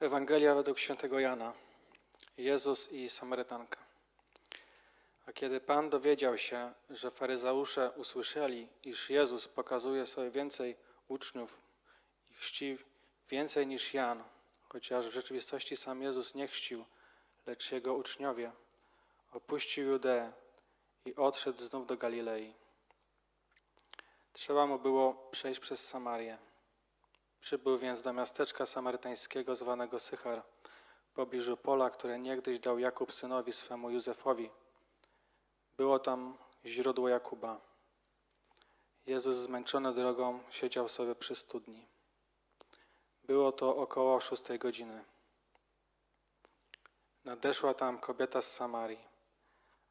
Ewangelia według świętego Jana. Jezus i Samarytanka. A kiedy Pan dowiedział się, że faryzeusze usłyszeli, iż Jezus pokazuje sobie więcej uczniów i chrzci więcej niż Jan, chociaż w rzeczywistości sam Jezus nie chrzcił, lecz jego uczniowie, opuścił Judeę i odszedł znów do Galilei. Trzeba mu było przejść przez Samarię. Przybył więc do miasteczka samarytańskiego zwanego Sychar, w pobliżu pola, które niegdyś dał Jakub synowi swemu Józefowi. Było tam źródło Jakuba. Jezus zmęczony drogą siedział sobie przy studni. Było to około szóstej godziny. Nadeszła tam kobieta z Samarii,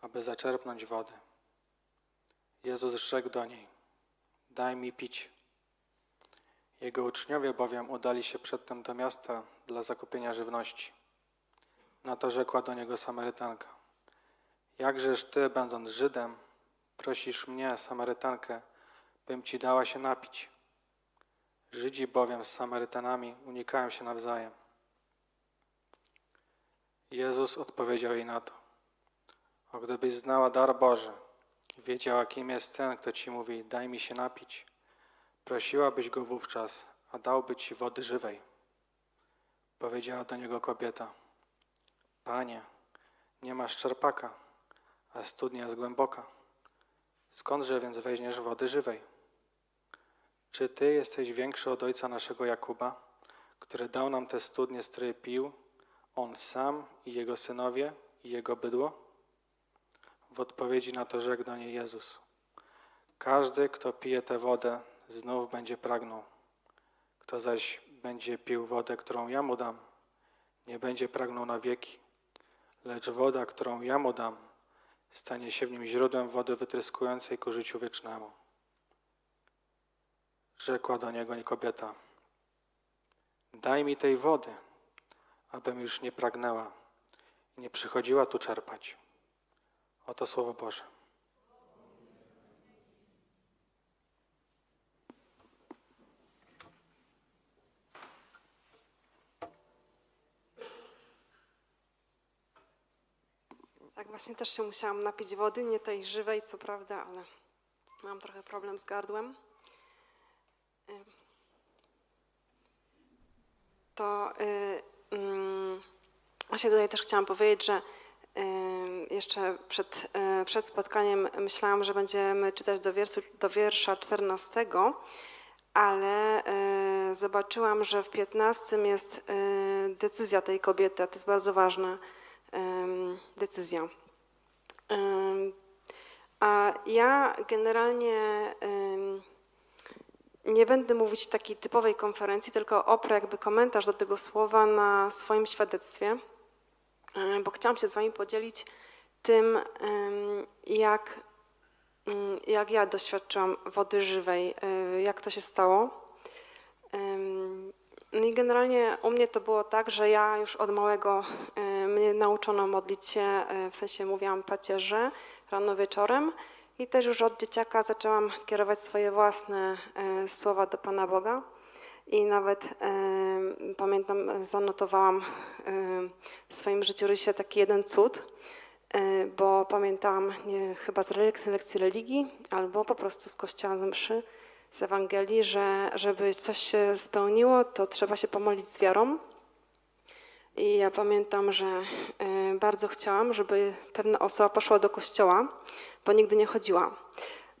aby zaczerpnąć wody. Jezus rzekł do niej: Daj mi pić. Jego uczniowie bowiem udali się przedtem do miasta dla zakupienia żywności. Na to rzekła do niego Samarytanka: Jakżeż ty, będąc Żydem, prosisz mnie, Samarytankę, bym ci dała się napić? Żydzi bowiem z Samarytanami unikają się nawzajem. Jezus odpowiedział jej na to: O gdybyś znała dar Boży wiedziała, kim jest ten, kto ci mówi: Daj mi się napić, prosiłabyś go wówczas, a dałby ci wody żywej. Powiedziała do niego kobieta: Panie, nie masz czerpaka, a studnia jest głęboka. Skądże więc weźmiesz wody żywej? Czy ty jesteś większy od ojca naszego Jakuba, który dał nam te studnie, z której pił, on sam i jego synowie i jego bydło? W odpowiedzi na to rzekł do niej Jezus: Każdy, kto pije tę wodę, znów będzie pragnął. Kto zaś będzie pił wodę, którą ja mu dam, nie będzie pragnął na wieki, lecz woda, którą ja mu dam, stanie się w nim źródłem wody wytryskującej ku życiu wiecznemu. Rzekła do niego kobieta: Daj mi tej wody, abym już nie pragnęła i nie przychodziła tu czerpać. Oto słowo Boże. Tak, właśnie też się musiałam napić wody, nie tej żywej, co prawda, ale mam trochę problem z gardłem. Ym. To y, mm, właśnie tutaj też chciałam powiedzieć, że y, jeszcze przed, y, przed spotkaniem myślałam, że będziemy czytać do, do wiersza 14, ale y, zobaczyłam, że w 15 jest y, decyzja tej kobiety, a to jest bardzo ważne decyzja. A ja generalnie nie będę mówić takiej typowej konferencji, tylko oprę jakby komentarz do tego słowa na swoim świadectwie, bo chciałam się z Wami podzielić tym, jak, mm, jak ja doświadczyłam wody żywej, y, jak to się stało. No i generalnie u mnie to było tak, że ja już od małego mnie nauczono modlić się, y, w sensie mówiłam pacierze rano wieczorem i też już od dzieciaka zaczęłam kierować swoje własne y, słowa do Pana Boga. I nawet y, pamiętam, zanotowałam w swoim życiorysie taki jeden cud, bo pamiętałam nie, chyba z lekcji, religii albo po prostu z kościoła mszy, z Ewangelii, że żeby coś się spełniło, to trzeba się pomodlić z wiarą. I ja pamiętam, że y, bardzo chciałam, żeby pewna osoba poszła do kościoła, bo nigdy nie chodziła.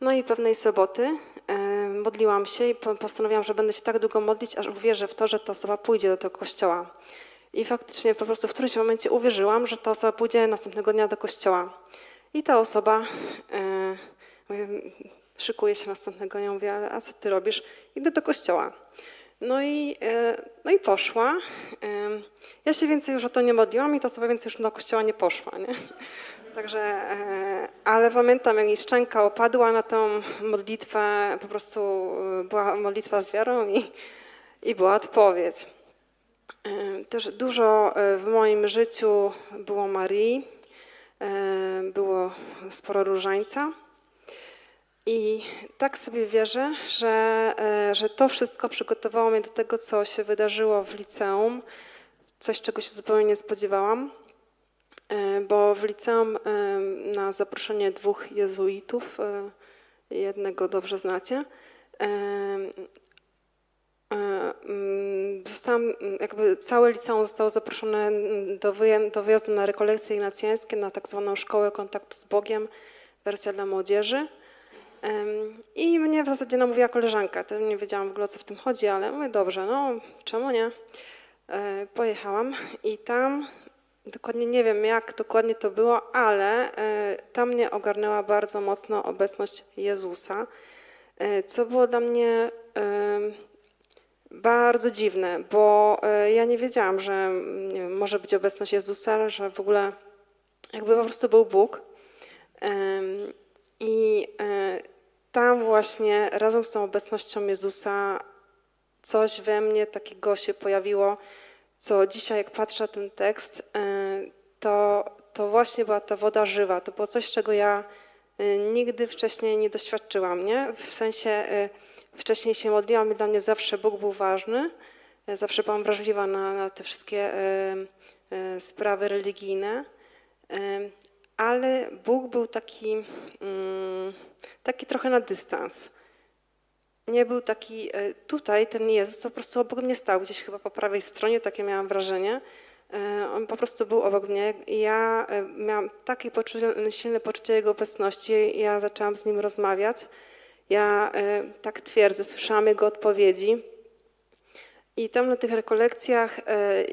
No i pewnej soboty y, modliłam się i po- postanowiłam, że będę się tak długo modlić, aż uwierzę w to, że ta osoba pójdzie do tego kościoła. I faktycznie po prostu w którymś momencie uwierzyłam, że ta osoba pójdzie następnego dnia do kościoła. I ta osoba mówię, szykuje się następnego dnia, mówię, ale a co ty robisz? Idę do kościoła. No i, y, no i poszła. Ja się więcej już o to nie modliłam i ta osoba więcej już do kościoła nie poszła. Nie? Także, e, ale pamiętam, jak jej szczęka opadła na tą modlitwę, po prostu e, była modlitwa z wiarą i, i była odpowiedź. E, Też dużo e, w moim życiu było Marii, e, było sporo różańca. I tak sobie wierzę, że, e, że to wszystko przygotowało mnie do tego, co się wydarzyło w liceum, coś, czego się zupełnie nie spodziewałam, e, bo w liceum e, na zaproszenie dwóch jezuitów, jednego dobrze znacie, e, mm, zostałam, mm, jakby całe liceum zostało zaproszone do wyjazdu na rekolekcje ignacjańskie, na tak zwaną szkołę kontaktu z Bogiem, wersja dla młodzieży. I mnie w zasadzie namówiła koleżanka. To nie wiedziałam w ogóle o co w tym chodzi, ale mówię, dobrze, no czemu nie? E, Pojechałam i tam, dokładnie nie wiem jak dokładnie to było, ale e, tam mnie ogarnęła bardzo mocno obecność Jezusa, e, co było dla mnie bardzo dziwne, bo ja nie wiedziałam, że nie wiem, może być obecność Jezusa, że w ogóle jakby po prostu był Bóg. I tam właśnie razem z tą obecnością Jezusa coś we mnie takiego się pojawiło, co dzisiaj jak patrzę na ten tekst, e, to, to właśnie była ta woda żywa. To było coś, czego ja e, nigdy wcześniej nie doświadczyłam, nie? W sensie e, wcześniej się modliłam i dla mnie zawsze Bóg był ważny. Zawsze byłam wrażliwa na, na te wszystkie sprawy religijne. Ale Bóg był taki, mm, taki trochę na dystans. Nie był taki, e, tutaj ten Jezus po prostu obok mnie stał, gdzieś chyba po prawej stronie, takie miałam wrażenie. E, On po prostu był obok mnie i ja e, miałam takie poczucie, silne poczucie Jego obecności. Ja zaczęłam z Nim rozmawiać. Ja tak twierdzę, słyszałam Jego odpowiedzi. I tam na tych rekolekcjach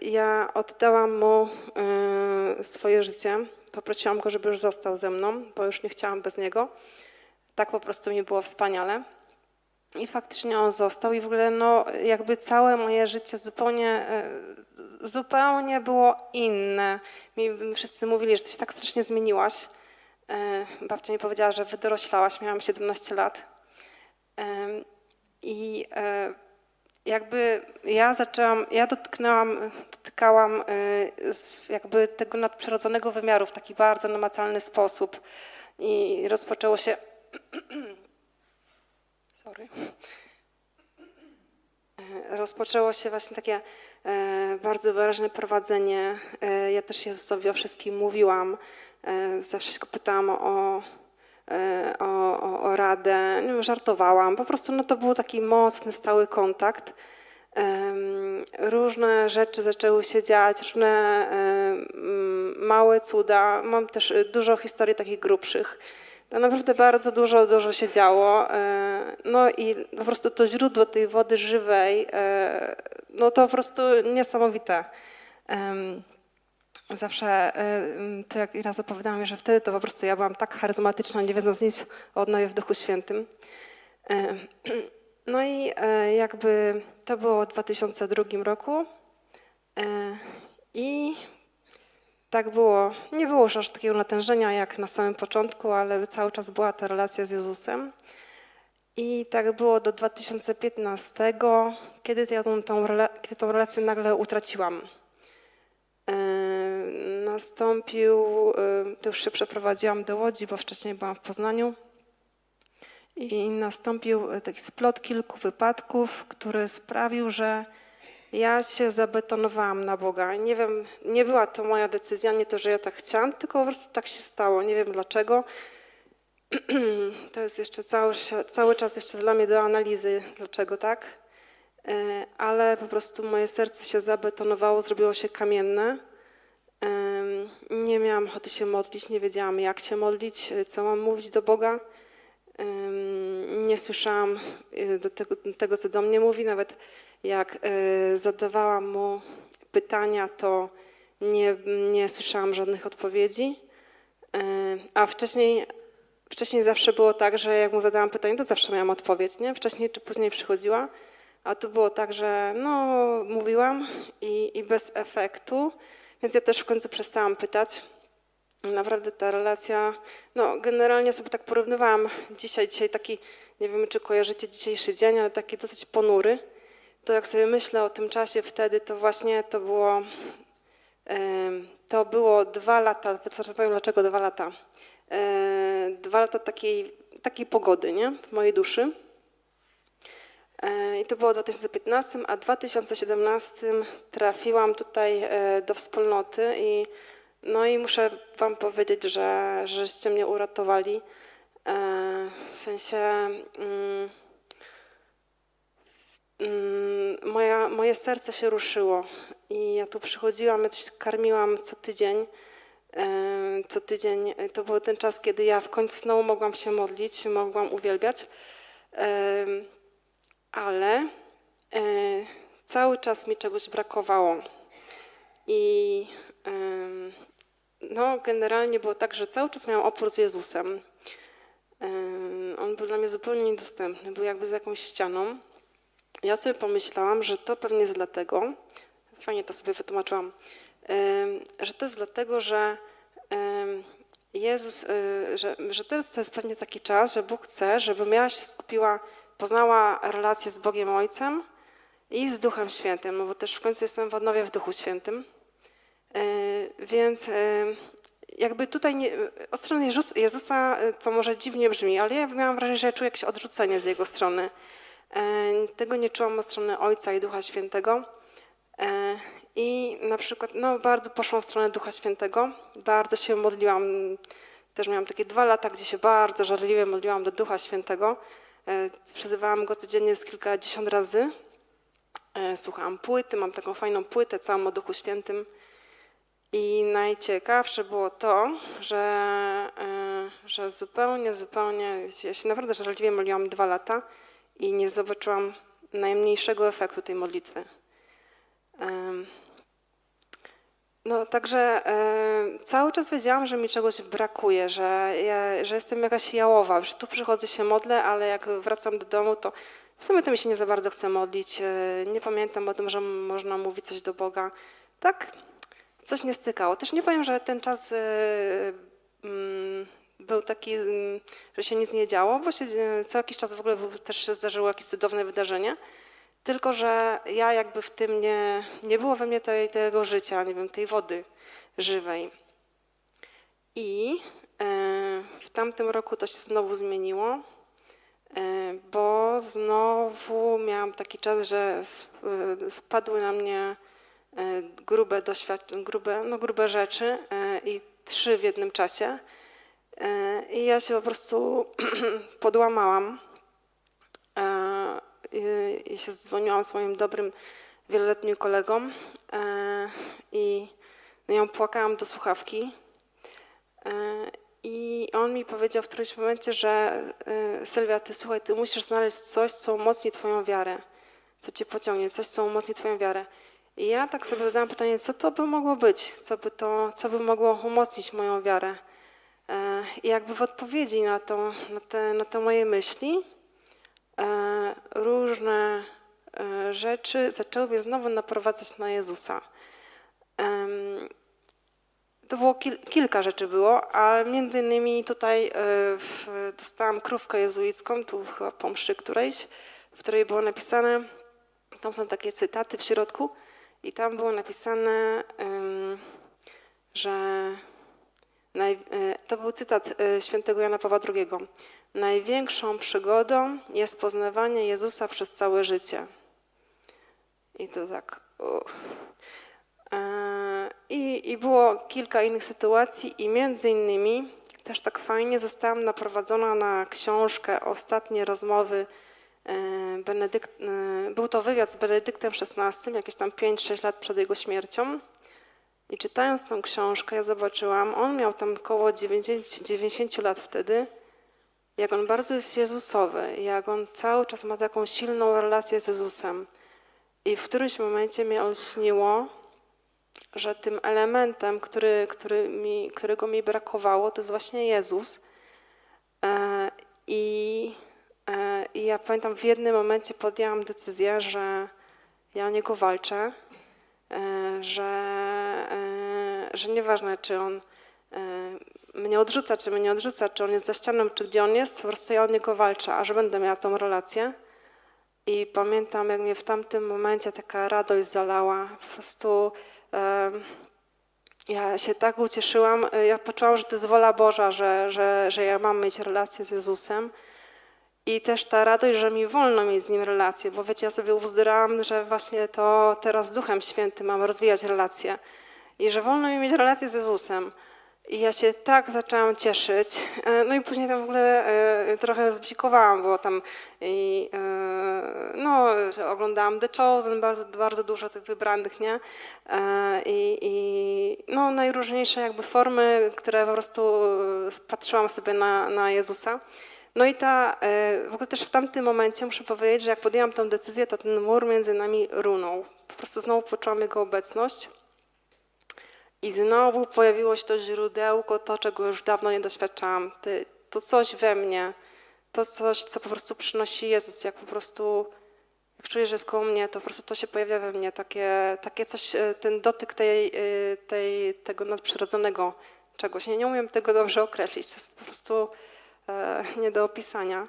ja oddałam Mu swoje życie. Poprosiłam Go, żeby już został ze mną, bo już nie chciałam bez Niego. Tak po prostu mi było wspaniale. I faktycznie on został i w ogóle no, jakby całe moje życie zupełnie, e, zupełnie było inne. Mi wszyscy mówili, że ty się tak strasznie zmieniłaś. E, Babcia mi powiedziała, że wydoroślałaś, miałam 17 lat. Em, I e, jakby ja zaczęłam, ja dotknęłam, dotykałam e, jakby tego nadprzyrodzonego wymiaru w taki bardzo namacalny sposób. I rozpoczęło się Sorry. Rozpoczęło się właśnie takie e, bardzo wyraźne prowadzenie. E, ja też Jezusowi o wszystkim mówiłam. E, zawsze go pytałam o, o, o, o radę. Wiem, żartowałam. Po prostu no, to był taki mocny, stały kontakt. Różne rzeczy zaczęły się dziać, różne małe cuda. Mam też e, dużo historii takich grubszych. To naprawdę bardzo dużo, dużo się działo. e, No i po prostu to źródło tej wody żywej, e, no to po prostu niesamowite. Zawsze e, to jak raz opowiadałam, że wtedy to po prostu ja byłam tak charyzmatyczna, nie wiedząc nic o odnowie w Duchu Świętym. No i jakby to było w 2002 roku i tak było. Nie było już aż takiego natężenia jak na samym początku, ale cały czas była ta relacja z Jezusem. I tak było do 2015, kiedy ja tą, tą, kiedy tą relację nagle utraciłam. E, Nastąpił, e, to już się przeprowadziłam do Łodzi, bo wcześniej byłam w Poznaniu. I nastąpił taki splot kilku wypadków, który sprawił, że ja się zabetonowałam na Boga. Nie wiem, nie była to moja decyzja, nie to, że ja tak chciałam, tylko po prostu tak się stało. Nie wiem dlaczego. To jest jeszcze cały, cały czas jeszcze dla mnie do analizy, dlaczego tak. E, Ale po prostu moje serce się zabetonowało, zrobiło się kamienne. Nie miałam ochoty się modlić, nie wiedziałam jak się modlić, e, co mam mówić do Boga. Nie słyszałam e, do tego, tego, co do mnie mówi, nawet jak e, zadawałam mu pytania, to nie, nie słyszałam żadnych odpowiedzi. E, A wcześniej, wcześniej zawsze było tak, że jak mu zadałam pytanie, to zawsze miałam odpowiedź, nie? Wcześniej czy później przychodziła. A tu było tak, że no, mówiłam i, i bez efektu, więc ja też w końcu przestałam pytać. Naprawdę ta relacja, no generalnie sobie tak porównywałam dzisiaj, dzisiaj taki, nie wiem czy kojarzycie dzisiejszy dzień, ale taki dosyć ponury. To jak sobie myślę o tym czasie wtedy, to właśnie to było, to było dwa lata, zaraz powiem dlaczego dwa lata. Dwa lata takiej, takiej pogody, nie, w mojej duszy. I to było w 2015, a w 2017 trafiłam tutaj e, do wspólnoty i no i muszę wam powiedzieć, że żeście mnie uratowali. E, W sensie moje serce się ruszyło i ja tu przychodziłam, ja karmiłam co tydzień. Co tydzień e, to był ten czas, kiedy ja w końcu znowu mogłam się modlić, mogłam uwielbiać. Ale e, cały czas mi czegoś brakowało. I no, generalnie było tak, że cały czas miałam opór z Jezusem. Em, on był dla mnie zupełnie niedostępny, był jakby za jakąś ścianą. Ja sobie pomyślałam, że to pewnie jest dlatego, fajnie to sobie wytłumaczyłam, że to jest dlatego, że Jezus, y, że, że teraz to jest pewnie taki czas, że Bóg chce, żebym ja się skupiła, poznała relację z Bogiem Ojcem i z Duchem Świętym, no bo też w końcu jestem w odnowie w Duchu Świętym. Y, Więc y, jakby tutaj nie, od strony Jezus, Jezusa y, to może dziwnie brzmi, ale ja miałam wrażenie, że ja czuję jakieś odrzucenie z Jego strony. Y, Tego nie czułam od strony Ojca i Ducha Świętego. E, I na przykład, no bardzo poszłam w stronę Ducha Świętego, bardzo się modliłam, też miałam takie dwa lata, gdzie się bardzo żarliwie modliłam do Ducha Świętego. E, Przyzywałam Go codziennie z kilkadziesiąt razy. E, Słuchałam płyty, mam taką fajną płytę całą o Duchu Świętym. I najciekawsze było to, że, e, że zupełnie, zupełnie, ja się naprawdę żarliwie modliłam dwa lata i nie zobaczyłam najmniejszego efektu tej modlitwy. No, także e, cały czas wiedziałam, że mi czegoś brakuje, że, ja, że jestem jakaś jałowa, że tu przychodzę się modlę, ale jak wracam do domu, to w sumie to mi się nie za bardzo chce modlić. e, Nie pamiętam o tym, że można mówić coś do Boga. Tak, coś nie stykało. Też nie powiem, że ten czas e, mm, był taki, mm, że się nic nie działo, bo się, e, co jakiś czas w ogóle też się zdarzyło jakieś cudowne wydarzenie. Tylko, że ja jakby w tym nie, nie było we mnie tej, tego życia, nie wiem, tej wody żywej. I e, w tamtym roku to się znowu zmieniło, e, bo znowu miałam taki czas, że sp- spadły na mnie grube doświadczenia, grube, no grube rzeczy i trzy w jednym czasie. E, I ja się po prostu podłamałam. E, i, i się dzwoniłam swoim dobrym wieloletnim kolegom e, i no, ją płakałam do słuchawki. I on mi powiedział w którymś momencie, że Sylwia, ty słuchaj, ty musisz znaleźć coś, co umocni twoją wiarę, co cię pociągnie, coś, co umocni twoją wiarę. I ja tak sobie zadałam pytanie, co to by mogło być, co by, to, co by mogło umocnić moją wiarę. E, I jakby w odpowiedzi na, to, na, te, na te moje myśli, e, różne e, rzeczy zaczęły mnie znowu naprowadzać na Jezusa. To było kil, kilka rzeczy było, ale między innymi tutaj w, dostałam krówkę jezuicką, tu chyba po mszy którejś, w której było napisane, tam są takie cytaty w środku i tam było napisane, że to był cytat e, świętego Jana Pawła II. Największą przygodą jest poznawanie Jezusa przez całe życie. I to tak. uff. E, I, I było kilka innych sytuacji, i między innymi też tak fajnie zostałam naprowadzona na książkę Ostatnie rozmowy. e, Benedykt, e, był to wywiad z Benedyktem XVI, jakieś tam 5-6 lat przed jego śmiercią. I czytając tą książkę, ja zobaczyłam, on miał tam około 90, 90 lat wtedy, jak on bardzo jest Jezusowy, jak on cały czas ma taką silną relację z Jezusem. I w którymś momencie mnie olśniło, że tym elementem, który, który mi, którego mi brakowało, to jest właśnie Jezus. E, I, e, I ja pamiętam, w jednym momencie podjęłam decyzję, że ja o niego walczę, że, e, że nieważne, czy on e, mnie odrzuca, czy mnie nie odrzuca, czy on jest za ścianą, czy gdzie on jest, po prostu ja o niego walczę, a że będę miała tą relację. I pamiętam, jak mnie w tamtym momencie taka radość zalała. Po prostu ja się tak ucieszyłam, e, ja poczułam, że to jest wola Boża, że, że, że ja mam mieć relację z Jezusem. I też ta radość, że mi wolno mieć z Nim relację, bo wiecie, ja sobie uzdrałam, że właśnie to teraz z Duchem Świętym mam rozwijać relacje i że wolno mi mieć relację z Jezusem. I ja się tak zaczęłam cieszyć. E, No i później tam w ogóle e, trochę zbzikowałam, było tam i e, no, oglądałam The Chosen, bardzo, bardzo dużo tych wybranych, nie? I, i no, najróżniejsze jakby formy, które po prostu patrzyłam sobie na, na Jezusa. No i ta, e, w ogóle też w tamtym momencie muszę powiedzieć, że jak podjęłam tę decyzję, to ten mur między nami runął. Po prostu znowu poczułam Jego obecność. I znowu pojawiło się to źródełko, to czego już dawno nie doświadczałam. To coś we mnie, to coś, co po prostu przynosi Jezus, jak po prostu, jak czuję, że jest koło mnie, to po prostu to się pojawia we mnie, takie, takie coś, e, ten dotyk tej, e, tej, tego nadprzyrodzonego czegoś. Nie, nie umiem tego dobrze określić, to jest po prostu nie do opisania.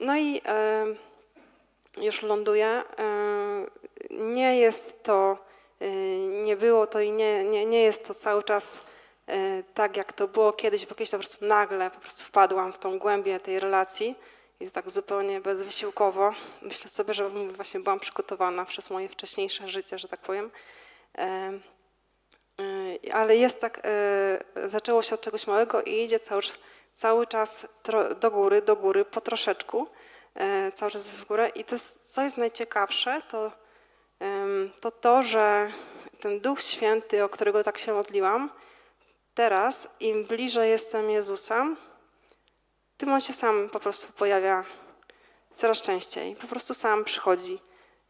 No i już ląduję. E, Nie jest to, e, nie było to i nie, nie, nie jest to cały czas e, tak, jak to było kiedyś, bo kiedyś po prostu nagle po prostu wpadłam w tą głębię tej relacji i tak zupełnie bezwysiłkowo. Myślę sobie, że właśnie byłam przygotowana przez moje wcześniejsze życie, że tak powiem. E, e, Ale jest tak, e, zaczęło się od czegoś małego i idzie cały, cały czas do góry, do góry, po troszeczku, e, cały czas w górę. I to jest, co jest najciekawsze, to to, to, że ten Duch Święty, o którego tak się modliłam, teraz im bliżej jestem Jezusa, tym On się sam po prostu pojawia coraz częściej. Po prostu sam przychodzi.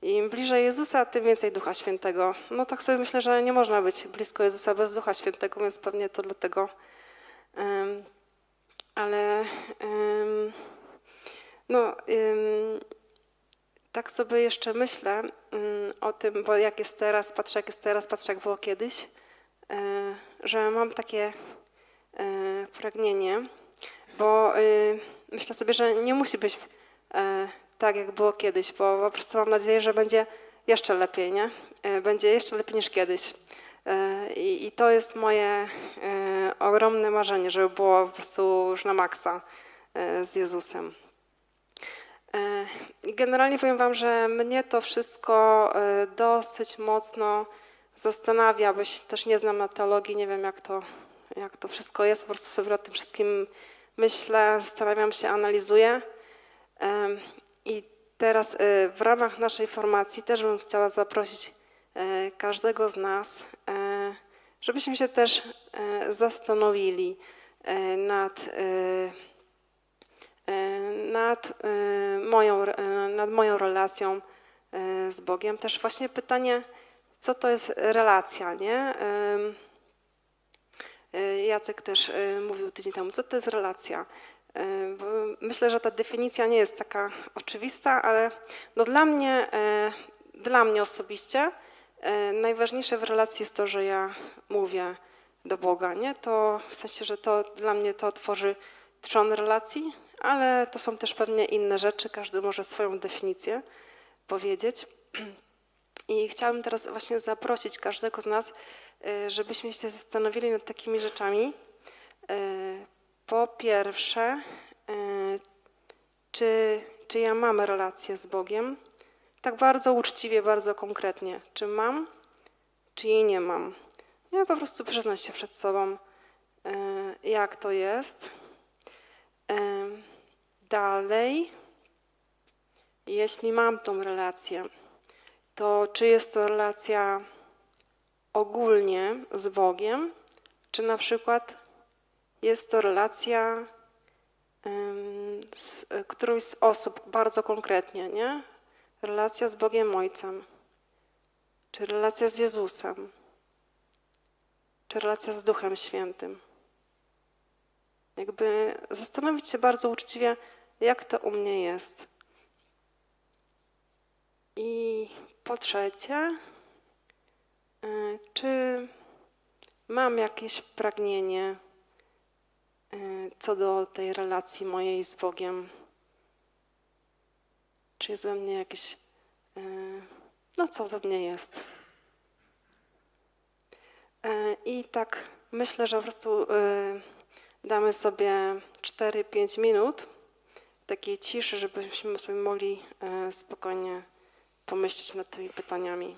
Im bliżej Jezusa, tym więcej Ducha Świętego. No tak sobie myślę, że nie można być blisko Jezusa bez Ducha Świętego, więc pewnie to dlatego. Ale no, tak sobie jeszcze myślę mm, o tym, bo jak jest teraz, patrzę jak jest teraz, patrzę jak było kiedyś, e, że mam takie e, pragnienie, bo e, myślę sobie, że nie musi być e, tak jak było kiedyś, bo po prostu mam nadzieję, że będzie jeszcze lepiej, nie? Będzie jeszcze lepiej niż kiedyś. E, I, to jest moje e, ogromne marzenie, żeby było po prostu już na maksa e, z Jezusem. Generalnie powiem Wam, że mnie to wszystko dosyć mocno zastanawia, bo się też nie znam na teologii, nie wiem jak to, jak to wszystko jest, po prostu sobie o tym wszystkim myślę, zastanawiam się, analizuję. I teraz w ramach naszej formacji też bym chciała zaprosić każdego z nas, e, żebyśmy się też e, zastanowili e, nad e, e, nad, e, moją, e, nad moją relacją e, z Bogiem. Też właśnie pytanie, co to jest relacja, nie? E, Jacek też e, mówił tydzień temu, co to jest relacja. E, Myślę, że ta definicja nie jest taka oczywista, ale no dla mnie, e, dla mnie osobiście e, najważniejsze w relacji jest to, że ja mówię do Boga, nie? To w sensie, że to dla mnie to tworzy trzon relacji, ale to są też pewnie inne rzeczy, każdy może swoją definicję powiedzieć. I chciałabym teraz właśnie zaprosić każdego z nas, y, żebyśmy się zastanowili nad takimi rzeczami. Y, Po pierwsze, czy, czy ja mam relację z Bogiem? Tak bardzo uczciwie, bardzo konkretnie. Czy mam, czy jej nie mam? Ja po prostu przyznać się przed sobą, y, jak to jest. Em, Dalej, jeśli mam tą relację, to czy jest to relacja ogólnie z Bogiem, czy na przykład jest to relacja z którąś z osób bardzo konkretnie, nie? Relacja z Bogiem Ojcem, czy relacja z Jezusem, czy relacja z Duchem Świętym. Jakby zastanowić się bardzo uczciwie, jak to u mnie jest. I po trzecie, y, czy mam jakieś pragnienie y, co do tej relacji mojej z Bogiem? Jest we mnie jakieś, y, no co we mnie jest? Y, I tak myślę, że po prostu y, damy sobie 4-5 minut takiej ciszy, żebyśmy sobie mogli e, spokojnie pomyśleć nad tymi pytaniami.